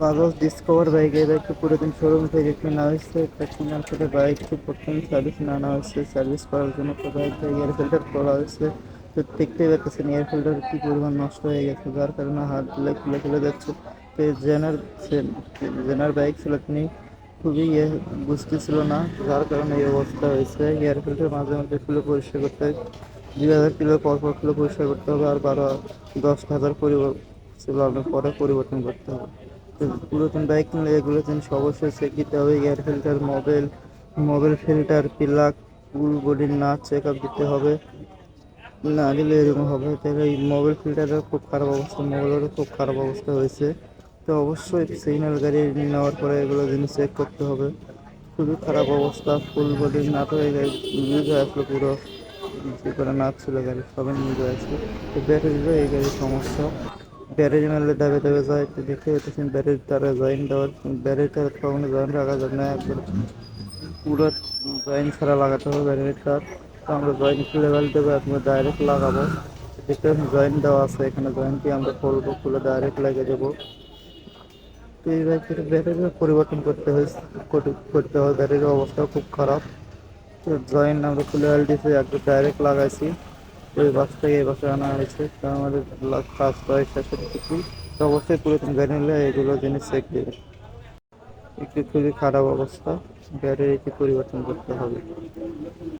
Bajaj discover bike এই বাইকটি পুরাতন শোরুম থেকে কেনা হয়েছে কেনার পরে বাইকটি প্রথম সার্ভিস আনা হয়েছে সার্ভিস করার জন্য বাইকটা এয়ার ফিল্টার করা হয়েছে। তো দেখতেই পাচ্ছেন এয়ার ফিল্টার কি পরিমাণ নষ্ট হয়ে গেছে, যার কারণে হাত দিলে খুলে খুলে যাচ্ছে। তো জেনার জেনার বাইক ছিল, তিনি খুবই ইয়ে বুঝতেছিল না, যার কারণে এই অবস্থা হয়েছে। এয়ার ফিল্টার মাঝে মাঝে খুলে পরিষ্কার করতে হয়। দুই হাজার কিলো পর পর খুলে পরিষ্কার করতে হবে, আর বারো, দশ হাজার পরিবর্তন, পরে পরিবর্তন করতে হবে। পুরাতন বাইক কিনলে এগুলো জিনিস অবশ্যই চেক দিতে হবে। Air filter mobile mobile filter plug full বডির না চেক আপ দিতে হবে। না দিলে এরকম হবে। তাহলে এই মোবাইল ফিল্টারের খুব খারাপ অবস্থা মোবাইলেরও খুব খারাপ অবস্থা হয়েছে। তো অবশ্যই সিগন্যাল গাড়ি নেওয়ার পরে এগুলো জিনিস চেক করতে হবে। খুবই খারাপ অবস্থা ফুল বডির নাট হয়ে গেছে ইউজ হয়ে আসলো পুরো। যে করে নাচ ছিল গাড়ি সবাই নিয়ে হয়ে আসলো। তো ব্যাটারিরও এই গাড়ির সমস্যা। ব্যাটারি মারলে দাবে দাবে যায় তো দেখতে পাচ্ছেন ব্যাটারি তারা জয়েন দেওয়ার ব্যাটারি তারা কখনো জয়েন রাখা যাবে না একবার পুরো জয়েন ছাড়া লাগাতে হবে ব্যাটারির তার তো আমরা জয়েন ফেলতে হবে আপনার ডাইরেক্ট লাগাবো। দেখতে পাচ্ছেন জয়েন দেওয়া আছে, এখানে জয়েনটি আমরা খুলবো, খুলে ডাইরেক্ট লাগিয়ে দেবো। তো এই বাইকের ব্যাটারিও পরিবর্তন করতে হয়েছে, করতে- হবে। ব্যাটারির অবস্থা খুব খারাপ। তো জয়েন আমরা খুলে এলডিসি একদম ডাইরেক্ট লাগাইছি। ওই বাস থেকে এই বাসে আনা হয়েছে। তা আমাদের কাজ প্রায় শেষের কিছু। তো অবশ্যই পুরাতন গাড়ি নিলে, এগুলো জিনিস চেক দেবে। একটু খুবই খারাপ অবস্থা। ব্যাটারিটি পরিবর্তন করতে হবে।